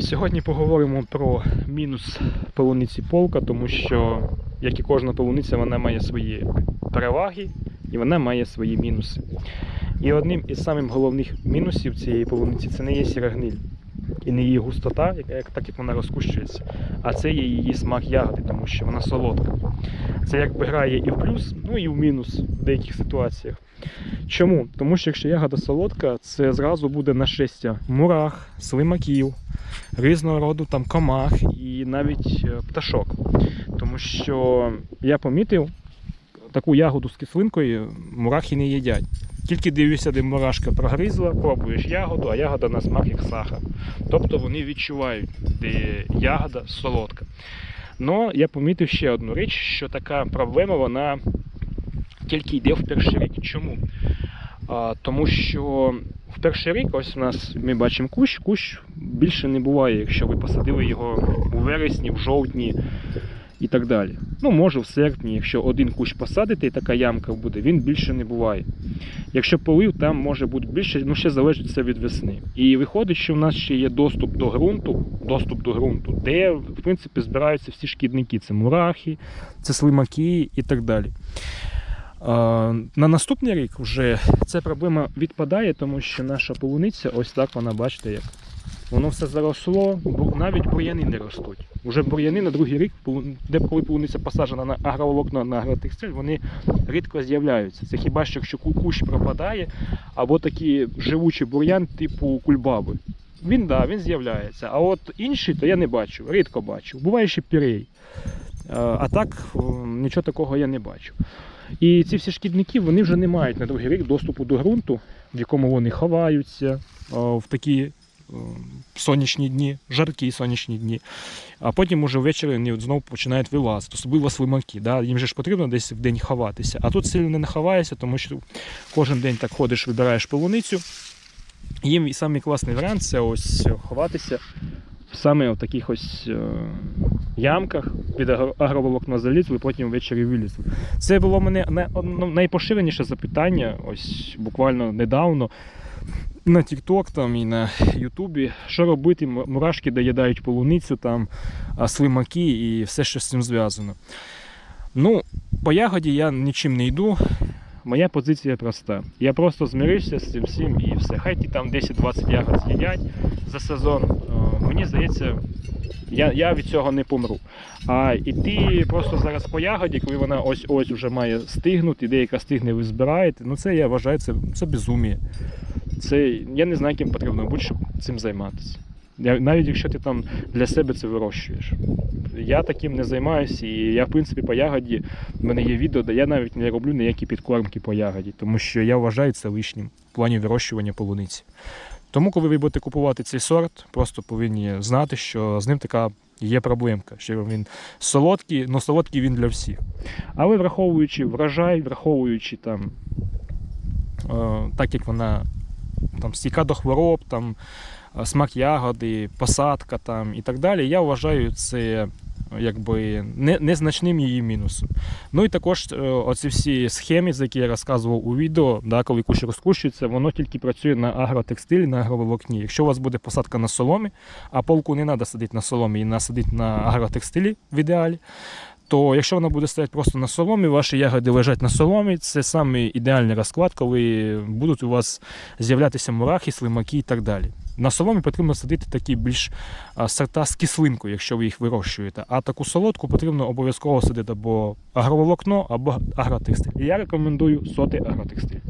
Сьогодні поговоримо про мінус полуниці полка, тому що, як і кожна полуниця, вона має свої переваги і вона має свої мінуси. І одним із самих головних мінусів цієї полуниці це не є сіра гниль і не її густота, як- так як вона розкущується, а це є її смак ягоди, тому що вона солодка. Це якби грає і в плюс, ну і в мінус в деяких ситуаціях. Чому? Тому що якщо ягода солодка, це зразу буде нашестя мурах, слимаків, різного роду там комах і навіть е, пташок. Тому що я помітив, таку ягоду з кислинкою мурахи не їдять. Тільки дивишся, де мурашка прогризла, пробуєш ягоду, а ягода на смак як сахар. Тобто вони відчувають, де ягода солодка. Но я помітив ще одну річ, що така проблема вона тільки йде в перший рік. Чому? А, тому що в перший рік, ось у нас ми бачимо кущ, кущ більше не буває, якщо ви посадили його у вересні, в жовтні і так далі. Ну, може в серпні, якщо один кущ посадити і така ямка буде, він більше не буває. Якщо полив, там може бути більше, ну ще залежить це від весни. І виходить, що в нас ще є доступ до ґрунту, доступ до ґрунту, де в принципі збираються всі шкідники. Це мурахи, це слимаки і так далі. На наступний рік вже ця проблема відпадає, тому що наша полуниця, ось так вона, бачите, як воно все заросло, бу- навіть бур'яни не ростуть. Уже бур'яни на другий рік, де коли полуниця посаджена на агроволокно на агротекстиль, вони рідко з'являються. Це хіба що якщо ку- кущ пропадає, або такий живучий бур'ян типу кульбаби. Він да, він з'являється. А от інший, то я не бачу, рідко бачу. Буває ще пірей. А а так нічого такого я не бачу. І ці всі шкідники вони вже не мають на другий рік доступу до ґрунту, в якому вони ховаються в такі сонячні дні, жаркі сонячні дні. А потім уже ввечері вони знову починають вилазити, особливо слимаки. Да? Їм же ж потрібно десь в день ховатися. А тут сильно не ховаєшся, тому що кожен день так ходиш, вибираєш полуницю. Їм і самий класний варіант це ось ховатися саме в таких ось е, ямках під агро- агроволокно залізли, потім ввечері вилізли. Це було мене ну, найпоширеніше запитання, ось буквально недавно. На TikTok там і на Ютубі, що робити, мурашки доїдають полуницю, там, слимаки і все, що з цим зв'язано. Ну, по ягоді я нічим не йду. Моя позиція проста. Я просто змирився з цим всім і все. Хай ті там 10-20 ягод з'їдять за сезон. Е, Мені здається, я, я від цього не помру. А іти просто зараз по ягоді, коли вона ось ось вже має стигнути, деяка стигне, ви збираєте. Ну це я вважаю, це, це безуміє. Це я не знаю, ким потрібно бути, щоб цим займатися. Навіть якщо ти там для себе це вирощуєш. Я таким не займаюся, і я, в принципі, по ягоді, в мене є відео, де я навіть не роблю ніякі підкормки по ягоді, тому що я вважаю це лишнім в плані вирощування полуниці. Тому, коли ви будете купувати цей сорт, просто повинні знати, що з ним така є проблемка, що він солодкий, але солодкий він для всіх. Але враховуючи врожай, враховуючи там, е, так як вона там, стійка до хвороб, там, е, смак ягоди, посадка там, і так далі, я вважаю це якби незначним її мінусом. Ну і також е, оці всі схеми, за які я розказував у відео, да, коли кущ розкущується, воно тільки працює на агротекстилі, на агроволокні. Якщо у вас буде посадка на соломі, а полку не треба садити на соломі, і насадити на агротекстилі в ідеалі. То якщо вона буде стояти просто на соломі, ваші ягоди лежать на соломі, це саме ідеальний розклад, коли будуть у вас з'являтися мурахи, слимаки і так далі. На соломі потрібно садити такі більш сорта з кислинкою, якщо ви їх вирощуєте. А таку солодку потрібно обов'язково садити або агроволокно, або агротекстиль. Я рекомендую соти агротекстиль.